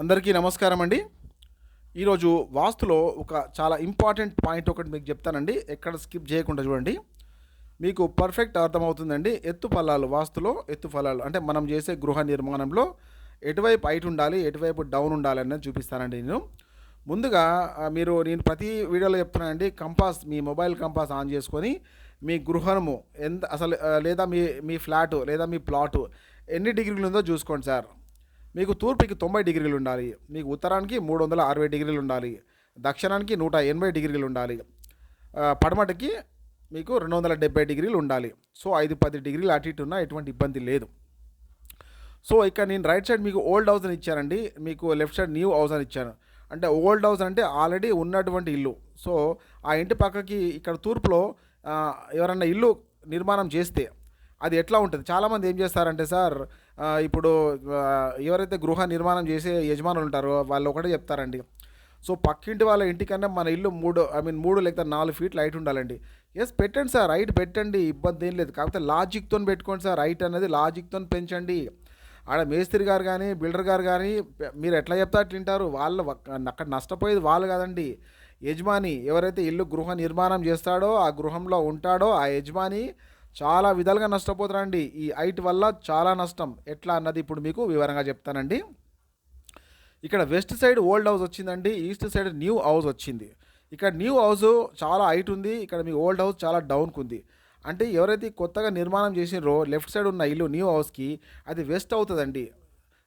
అందరికీ నమస్కారం అండి. ఈరోజు వాస్తులో ఒక చాలా ఇంపార్టెంట్ పాయింట్ ఒకటి మీకు చెప్తానండి. ఎక్కడ స్కిప్ చేయకుండా చూడండి. మీకు పర్ఫెక్ట్ అర్థమవుతుందండి. ఎత్తు ఫలాలు వాస్తులో ఎత్తు ఫలాలు. అంటే మనం చేసే గృహ నిర్మాణంలో ఎటువైపు హైట్ ఉండాలి ఎటువైపు డౌన్ ఉండాలి అనేది చూపిస్తానండి నేను. ముందుగా మీరు నేను ప్రతి వీడియోలో చెప్తున్నానండి. కంపాస్ మీ మొబైల్ కంపాస్ ఆన్ చేసుకొని మీ గృహము ఎంత అసలు లేదా మీ మీ ఫ్లాటు లేదా మీ ప్లాటు ఎన్ని డిగ్రీలు ఉందో చూసుకోండి సార్. మీకు తూర్పుకి తొంభై డిగ్రీలు ఉండాలి. మీకు ఉత్తరానికి మూడు వందల అరవై డిగ్రీలు ఉండాలి. దక్షిణానికి నూట ఎనభై డిగ్రీలు ఉండాలి. పడమటికి మీకు రెండు వందల డెబ్బై డిగ్రీలు ఉండాలి. సో ఐదు పది డిగ్రీలు అటు ఇటు ఉన్నా ఎటువంటి ఇబ్బంది లేదు. సో ఇక్కడ నేను రైట్ సైడ్ మీకు ఓల్డ్ హౌస్ అని ఇచ్చానండి. మీకు లెఫ్ట్ సైడ్ న్యూ హౌస్ అని ఇచ్చాను. అంటే ఓల్డ్ హౌస్ అంటే ఆల్రెడీ ఉన్నటువంటి ఇల్లు. సో ఆ ఇంటి పక్కకి ఇక్కడ తూర్పులో ఎవరన్నా ఇల్లు నిర్మాణం చేస్తే అది ఎట్లా ఉంటుంది? చాలామంది ఏం చేస్తారంటే సార్ ఇప్పుడు ఎవరైతే గృహ నిర్మాణం చేసే యజమానులు ఉంటారో వాళ్ళు ఒకటే చెప్తారండి. సో పక్కింటి వాళ్ళ ఇంటికన్నా మన ఇల్లు మూడు ఐ మీన్ మూడు లేకపోతే నాలుగు ఫీట్ లైట్ ఉండాలండి. ఎస్ పెట్టండి సార్ హైట్ పెట్టండి ఇబ్బంది ఏం లేదు. కాకపోతే లాజిక్తో పెట్టుకోండి సార్ హైట్ అనేది లాజిక్తో పెంచండి. ఆడ మేస్త్రి గారు కానీ బిల్డర్ గారు కానీ మీరు ఎట్లా చెప్తా తింటారు వింటారు. వాళ్ళు అక్కడ నష్టపోయేది వాళ్ళు కాదండి. యజమాని ఎవరైతే ఇల్లు గృహ నిర్మాణం చేస్తాడో ఆ గృహంలో ఉంటాడో ఆ యజమాని చాలా విధాలుగా నష్టపోతారండి. ఈ హైట్ వల్ల చాలా నష్టం. ఎట్లా అన్నది ఇప్పుడు మీకు వివరంగా చెప్తానండి. ఇక్కడ వెస్ట్ సైడ్ ఓల్డ్ హౌస్ వచ్చిందండి. ఈస్ట్ సైడ్ న్యూ హౌస్ వచ్చింది. ఇక్కడ న్యూ హౌస్ చాలా హైట్ ఉంది. ఇక్కడ మీ ఓల్డ్ హౌస్ చాలా డౌన్కి ఉంది. అంటే ఎవరైతే కొత్తగా నిర్మాణం చేసినారో లెఫ్ట్ సైడ్ ఉన్న ఇల్లు న్యూ హౌస్కి అది వెస్ట్ అవుతుందండి.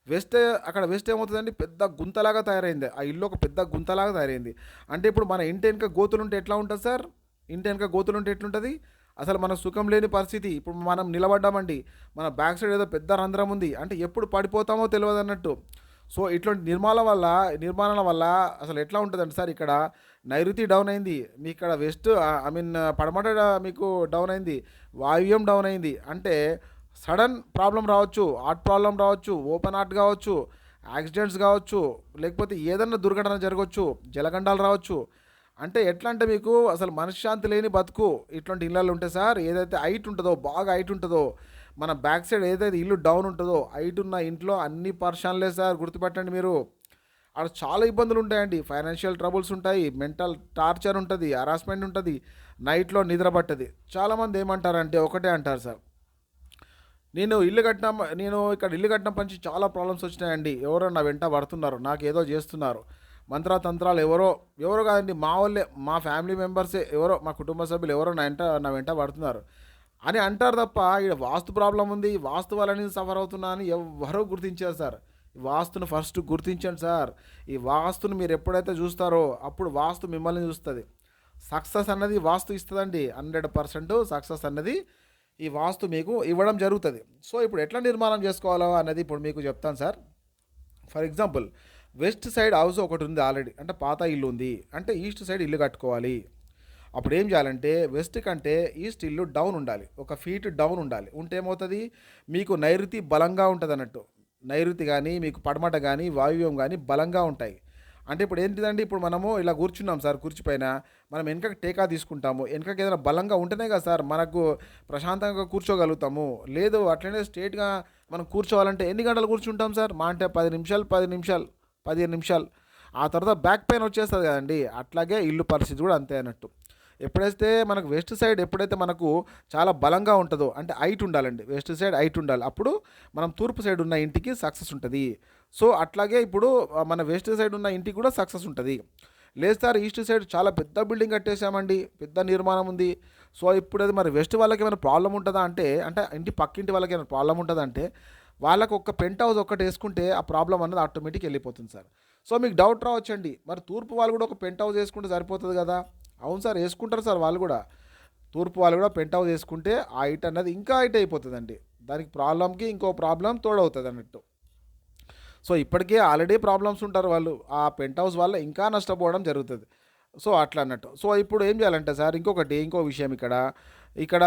వెస్ట్ అక్కడ వెస్ట్ ఏమవుతుందండి? పెద్ద గుంతలాగా తయారైంది. ఆ ఇల్లు ఒక పెద్ద గుంతలాగా తయారైంది. అంటే ఇప్పుడు మన ఇంటి వెనుక గోతులు ఉంటే ఎట్లా ఉంటుంది సార్? ఇంటి వెనుక గోతులు ఉంటే ఎట్లుంటుంది? అసలు మన సుఖం లేని పరిస్థితి. ఇప్పుడు మనం నిలబడ్డామండి. మన బ్యాక్ సైడ్ ఏదో పెద్ద రంధ్రం ఉంది. అంటే ఎప్పుడు పడిపోతామో తెలియదు అన్నట్టు. సో ఇట్లాంటి నిర్మాణాల వల్ల నిర్మాణాల వల్ల అసలు ఎట్లా ఉంటుందండి సార్ ఇక్కడ? నైరుతి డౌన్ అయింది. మీ ఇక్కడ వెస్ట్ ఐ మీన్ పడమట మీకు డౌన్ అయింది. వాయువ్యం డౌన్ అయింది. అంటే సడన్ ప్రాబ్లం రావచ్చు హార్ట్ ప్రాబ్లం రావచ్చు ఓపెన్ హార్ట్ కావచ్చు యాక్సిడెంట్స్ కావచ్చు లేకపోతే ఏదన్నా దుర్ఘటన జరగవచ్చు జలగండాలు రావచ్చు అంటే ఎట్లా అంటే మీకు అసలు మనశ్శాంతి లేని బతుకు ఇట్లాంటి ఇళ్ళల్లో ఉంటే సార్ ఏదైతే హైట్ ఉంటుందో బాగా హైట్ ఉంటుందో మన బ్యాక్ సైడ్ ఏదైతే ఇల్లు డౌన్ ఉంటుందో హైట్ ఉన్న ఇంట్లో అన్ని పర్షన్లే సార్ గుర్తుపెట్టండి మీరు. అక్కడ చాలా ఇబ్బందులు ఉంటాయండి. ఫైనాన్షియల్ ట్రబుల్స్ ఉంటాయి మెంటల్ టార్చర్ ఉంటుంది హరాస్మెంట్ ఉంటుంది నైట్లో నిద్ర పట్టది. చాలామంది ఏమంటారంటే ఒకటే అంటారు సార్. నేను ఇల్లు కట్టిన నేను ఇక్కడ ఇల్లు కట్టిన పంచి చాలా ప్రాబ్లమ్స్ వచ్చినాయండి. ఎవరో నా వెంట పడుతున్నారు నాకు ఏదో చేస్తున్నారు. మంత్రతంత్రాలు ఎవరో ఎవరో కాదండి మా వాళ్ళే మా ఫ్యామిలీ మెంబర్సే ఎవరో మా కుటుంబ సభ్యులు ఎవరో నా వెంట నా వెంట పడుతున్నారు. అని అంటారు తప్ప ఇక్కడ వాస్తు ప్రాబ్లం ఉంది ఈ వాస్తు వల్ల సఫర్ అవుతున్నా అని ఎవరో గుర్తించారు సార్. ఈ వాస్తును ఫస్ట్ గుర్తించండి సార్. ఈ వాస్తును మీరు ఎప్పుడైతే చూస్తారో అప్పుడు వాస్తు మిమ్మల్ని చూస్తుంది. సక్సెస్ అన్నది వాస్తు ఇస్తుందండి హండ్రెడ్ పర్సెంట్ సక్సెస్ అన్నది ఈ వాస్తు మీకు ఇవ్వడం జరుగుతుంది. సో ఇప్పుడు ఎట్లా నిర్మాణం చేసుకోవాలో అనేది ఇప్పుడు మీకు చెప్తాను sir. For example west side house ఒకటి ఉంది ఆల్రెడీ. అంటే పాత ఇల్లు ఉంది. అంటే ఈస్ట్ సైడ్ ఇల్లు కట్టుకోవాలి. అప్పుడు ఏం చేయాలంటే వెస్ట్ కంటే ఈస్ట్ ఇల్లు డౌన్ ఉండాలి. ఒక ఫీట్ డౌన్ ఉండాలి. ఉంటే ఏమవుతుంది? మీకు నైరుతి బలంగా ఉంటుంది అన్నట్టు. నైరుతి కానీ మీకు పడమట కానీ వాయువ్యం కానీ బలంగా ఉంటాయి. అంటే ఇప్పుడు ఏంటిదండి? ఇప్పుడు మనము ఇలా కూర్చున్నాం సార్ కూర్చుపైన మనం వెనకకి టేకా తీసుకుంటాము. వెనకకి ఏదైనా బలంగా ఉంటేనే కదా సార్ మనకు ప్రశాంతంగా కూర్చోగలుగుతాము. లేదు అట్లనే స్ట్రేట్గా మనం కూర్చోవాలంటే ఎన్ని గంటలు కూర్చుంటాం సార్? మా అంటే పది నిమిషాలు పది నిమిషాలు. పదిహేను నిమిషాలు. ఆ తర్వాత బ్యాక్ పెయిన్ వచ్చేస్తుంది కదండి. అట్లాగే ఇల్లు పరిస్థితి కూడా అంతే అన్నట్టు. ఎప్పుడైతే మనకు వెస్ట్ సైడ్ ఎప్పుడైతే మనకు చాలా బలంగా ఉంటుందో అంటే హైట్ ఉండాలండి. వెస్ట్ సైడ్ హైట్ ఉండాలి. అప్పుడు మనం తూర్పు సైడ్ ఉన్న ఇంటికి సక్సెస్ ఉంటుంది. సో అట్లాగే ఇప్పుడు మన వెస్ట్ సైడ్ ఉన్న ఇంటికి కూడా సక్సెస్ ఉంటుంది. లేస్తారు సార్ ఈస్ట్ సైడ్ చాలా పెద్ద బిల్డింగ్ కట్టేసామండి పెద్ద నిర్మాణం ఉంది. సో ఇప్పుడు అది మరి వెస్ట్ వాళ్ళకి ఏమైనా ప్రాబ్లం ఉంటుందా అంటే అంటే ఇంటి పక్కింటి వాళ్ళకి ఏమైనా ప్రాబ్లం ఉంటుందా అంటే వాళ్ళకు ఒక పెంట్ హౌస్ ఒక్కటి వేసుకుంటే ఆ ప్రాబ్లం అన్నది ఆటోమేటిక్ వెళ్ళిపోతుంది సార్. సో మీకు డౌట్ రావచ్చండి. మరి తూర్పు వాళ్ళు కూడా ఒక పెంట్ హౌస్ వేసుకుంటే సరిపోతుంది కదా? అవును సార్ వేసుకుంటారు సార్ వాళ్ళు కూడా. తూర్పు వాళ్ళు కూడా పెంట్ హౌస్ వేసుకుంటే ఆ హైట్ అన్నది ఇంకా హైట్ అయిపోతుందండి. దానికి ప్రాబ్లంకి ఇంకో ప్రాబ్లం తోడవుతుంది అన్నట్టు సో ఇప్పటికే ఆల్రెడీ ప్రాబ్లమ్స్ ఉంటారు వాళ్ళు. ఆ పెంట్ హౌస్ వల్ల ఇంకా నష్టపోవడం జరుగుతుంది. సో అట్లా అన్నట్టు. సో ఇప్పుడు ఏం చేయాలంటే సార్ ఇంకొకటి ఇంకో విషయం ఇక్కడ. ఇక్కడ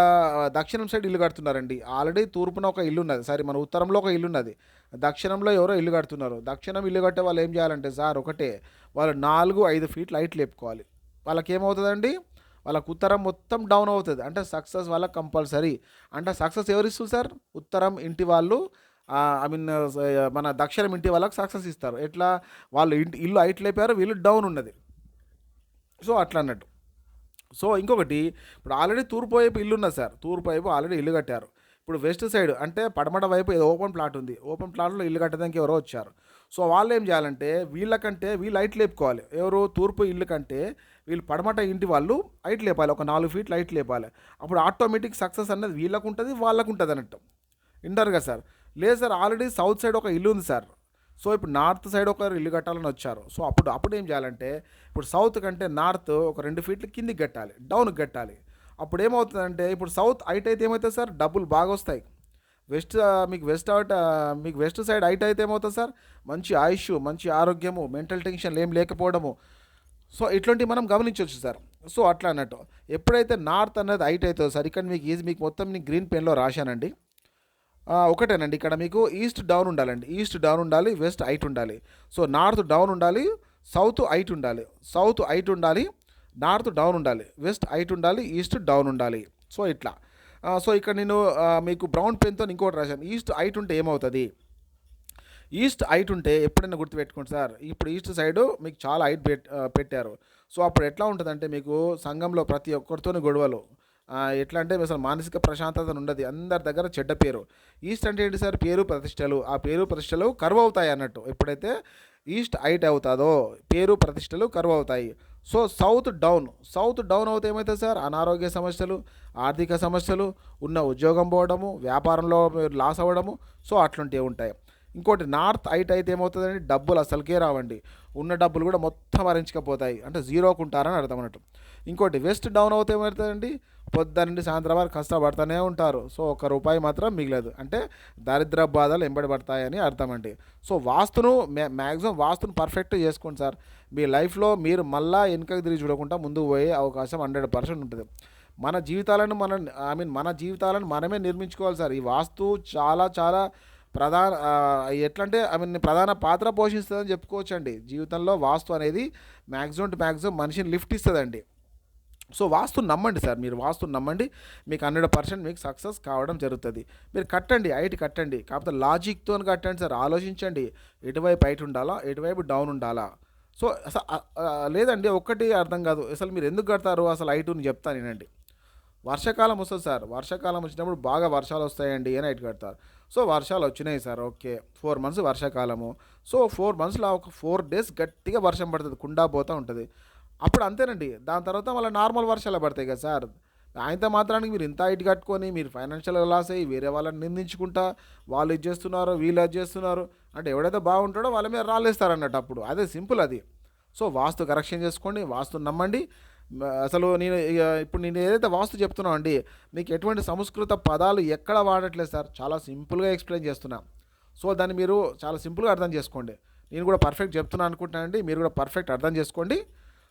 దక్షిణం సైడ్ ఇల్లు కడుతున్నారండి. ఆల్రెడీ తూర్పున ఒక ఇల్లు ఉన్నది సారీ మన ఉత్తరంలో ఒక ఇల్లు ఉన్నది దక్షిణంలో ఎవరో ఇల్లు కడుతున్నారు. దక్షిణం ఇల్లు కట్టే వాళ్ళు ఏం చేయాలంటే సార్ ఒకటే. వాళ్ళు నాలుగు ఐదు ఫీట్ లైట్ లేపుకోవాలి. వాళ్ళకి ఏమవుతుందండి వాళ్ళకు ఉత్తరం మొత్తం డౌన్ అవుతుంది. అంటే సక్సెస్ వాళ్ళకి కంపల్సరీ అంటే సక్సెస్ ఎవరు ఇస్తుంది సార్? ఉత్తరం ఇంటి వాళ్ళు ఐ మీన్ మన దక్షిణం ఇంటి వాళ్ళకి సక్సెస్ ఇస్తారు. ఎట్లా? వాళ్ళు ఇంటి ఇల్లు హైట్ లేపారు వీళ్ళు డౌన్ ఉన్నది. సో అట్లా అన్నట్టు సో ఇంకొకటి ఇప్పుడు ఆల్రెడీ తూర్పు వైపు ఇల్లు ఉన్నది సార్ తూర్పు వైపు ఆల్రెడీ ఇల్లు కట్టారు. ఇప్పుడు వెస్ట్ సైడ్ అంటే పడమట వైపు ఏదో ఓపెన్ ప్లాట్ ఉంది. ఓపెన్ ప్లాట్లో ఇల్లు కట్టడానికి ఎవరో వచ్చారు. సో వాళ్ళు ఏం చేయాలంటే వీళ్ళకంటే వీళ్ళు లైట్ లేపుకోవాలి. ఎవరు తూర్పు ఇల్లు కంటే వీళ్ళు పడమట ఇంటి వాళ్ళు లైట్ లేపాలి. ఒక నాలుగు ఫీట్ లైట్ లేపాలి. అప్పుడు ఆటోమేటిక్ సక్సెస్ అనేది వీళ్ళకు ఉంటుంది వాళ్ళకు ఉంటుంది అన్నట్టు. వింటారు కదా సార్. లేదు సార్ ఆల్రెడీ సౌత్ సైడ్ ఒక ఇల్లు ఉంది సార్. సో ఇప్పుడు నార్త్ సైడ్ ఒక ఇల్లు కట్టాలని వచ్చారు. సో అప్పుడు అప్పుడు ఏం చేయాలంటే ఇప్పుడు సౌత్ కంటే నార్త్ ఒక రెండు ఫీట్లు కిందికి కట్టాలి డౌన్కి కట్టాలి. అప్పుడు ఏమవుతుందంటే ఇప్పుడు సౌత్ హైట్ అయితే ఏమవుతుంది సార్? డబ్బులు బాగా వస్తాయి. వెస్ట్ మీకు వెస్ట్ అవుట్ మీకు వెస్ట్ సైడ్ హైట్ అయితే ఏమవుతుంది సార్? మంచి ఆయుష్ మంచి ఆరోగ్యము మెంటల్ టెన్షన్లు ఏం లేకపోవడము. సో ఇట్లాంటివి మనం గమనించవచ్చు సార్. సో అట్లా అన్నట్టు. ఎప్పుడైతే నార్త్ అనేది హైట్ అవుతుందో సార్ ఇక్కడ మీకు ఈజీ మీకు మొత్తం నేను గ్రీన్ పెన్లో రాశానండి. ఒకటేనండి. ఇక్కడ మీకు ఈస్ట్ డౌన్ ఉండాలండి. ఈస్ట్ డౌన్ ఉండాలి వెస్ట్ హైట్ ఉండాలి. సో నార్త్ డౌన్ ఉండాలి సౌత్ హైట్ ఉండాలి. సౌత్ హైట్ ఉండాలి నార్త్ డౌన్ ఉండాలి. వెస్ట్ హైట్ ఉండాలి ఈస్ట్ డౌన్ ఉండాలి. సో ఇట్లా. సో ఇక్కడ నేను మీకు బ్రౌన్ పెన్తో ఇంకోటి రాశాను. ఈస్ట్ హైట్ ఉంటే ఏమవుతుంది? ఈస్ట్ హైట్ ఉంటే ఎప్పుడైనా గుర్తుపెట్టుకోండి సార్. ఇప్పుడు ఈస్ట్ సైడ్ మీకు చాలా హైట్ పెట్ పెట్టారు. సో అప్పుడు ఎట్లా ఉంటుందంటే మీకు సంఘంలో ప్రతి ఒక్కరితోని గొడవలు. ఎట్లా అంటే అసలు మానసిక ప్రశాంతత ఉండదు. అందరి దగ్గర చెడ్డ పేరు. ఈస్ట్ అంటే ఏంటి సార్? పేరు ప్రతిష్టలు. ఆ పేరు ప్రతిష్టలు కరువు అవుతాయి అన్నట్టు. ఎప్పుడైతే ఈస్ట్ హైట్ అవుతుందో పేరు ప్రతిష్టలు కరువు అవుతాయి. So south down. South down అవుతే ఏమవుతుంది సార్? అనారోగ్య సమస్యలు ఆర్థిక సమస్యలు ఉన్న ఉద్యోగం పోవడము వ్యాపారంలో మీరు లాస్ అవ్వడము. సో అట్లాంటివి ఉంటాయి. ఇంకోటి నార్త్ హైట్ అయితే ఏమవుతుందండి? డబ్బులు అసలుకే రావండి. ఉన్న డబ్బులు కూడా మొత్తం అరించకపోతాయి. అంటే జీరోకు ఉంటారని అర్థం అన్నట్టు. ఇంకోటి వెస్ట్ డౌన్ అవుతే ఏమవుతుందండి? పొద్దున్న నుండి సాయంత్రం వరకు కష్టపడుతూనే ఉంటారు. సో ఒక రూపాయి మాత్రం మిగలదు. అంటే దరిద్ర బాధలు ఎంబడి పడతాయని అర్థం అండి. సో వాస్తును మ్యా మ్యాక్సిమం వాస్తును పర్ఫెక్ట్ చేసుకోండి సార్. మీ లైఫ్లో మీరు మళ్ళా వెనుకకి తిరిగి చూడకుండా ముందుకు పోయే అవకాశం హండ్రెడ్ పర్సెంట్ ఉంటుంది. మన జీవితాలను మన ఐ మీన్ మన జీవితాలను మనమే నిర్మించుకోవాలి సార్. ఈ వాస్తు చాలా చాలా ప్రధాన ఎట్లా అంటే ఐ మీన్ ప్రధాన పాత్ర పోషిస్తుందని చెప్పుకోవచ్చండి. జీవితంలో వాస్తు అనేది మ్యాక్సిమం టు మ్యాక్సిమం మనిషిని లిఫ్ట్ ఇస్తుందండి. సో వాస్తు నమ్మండి సార్ మీరు వాస్తు నమ్మండి మీకు హండ్రెడ్ పర్సెంట్ మీకు సక్సెస్ కావడం జరుగుతుంది. మీరు కట్టండి హైట్ కట్టండి కాకపోతే లాజిక్తో కట్టండి సార్ ఆలోచించండి. ఎటువైపు హైట్ ఉండాలా ఎటువైపు డౌన్ ఉండాలా? సో అసలు లేదండి ఒక్కటి అర్థం కాదు. అసలు మీరు ఎందుకు కడతారు? అసలు హైట్ని చెప్తాను నేనండి. వర్షాకాలం వస్తుంది సార్ వర్షాకాలం వచ్చినప్పుడు బాగా వర్షాలు వస్తాయండి అని హైట్ కడతారు? సో వర్షాలు వచ్చినాయి సార్ ఓకే. ఫోర్ మంత్స్ వర్షాకాలము. సో ఫోర్ మంత్స్లో ఒక ఫోర్ డేస్ గట్టిగా వర్షం పడుతుంది కుండా పోతూ ఉంటుంది. అప్పుడు అంతేనండి. దాని తర్వాత మళ్ళీ నార్మల్ వర్షాలు పడతాయి కదా సార్. ఆయనతో మాత్రానికి మీరు ఇంత ఇటు కట్టుకొని మీరు ఫైనాన్షియల్గా లాస్ అయ్యి వేరే వాళ్ళని నిందించుకుంటా వాళ్ళు ఇది చేస్తున్నారు వీళ్ళు అది చేస్తున్నారు అంటే ఎవడైతే బాగుంటాడో వాళ్ళ మీద రాలేస్తారు అన్నట్టు అప్పుడు. అదే సింపుల్ అది. సో వాస్తు కరెక్షన్ చేసుకోండి వాస్తు నమ్మండి. అసలు నేను ఇప్పుడు నేను ఏదైతే వాస్తు చెప్తున్నాను అండి మీకు ఎటువంటి సంస్కృత పదాలు ఎక్కడ వాడట్లేదు సార్. చాలా సింపుల్గా ఎక్స్ప్లెయిన్ చేస్తున్నా. సో దాన్ని మీరు చాలా సింపుల్గా అర్థం చేసుకోండి. నేను కూడా పర్ఫెక్ట్ చెప్తున్నాను అనుకుంటున్నానండి మీరు కూడా పర్ఫెక్ట్ అర్థం చేసుకోండి.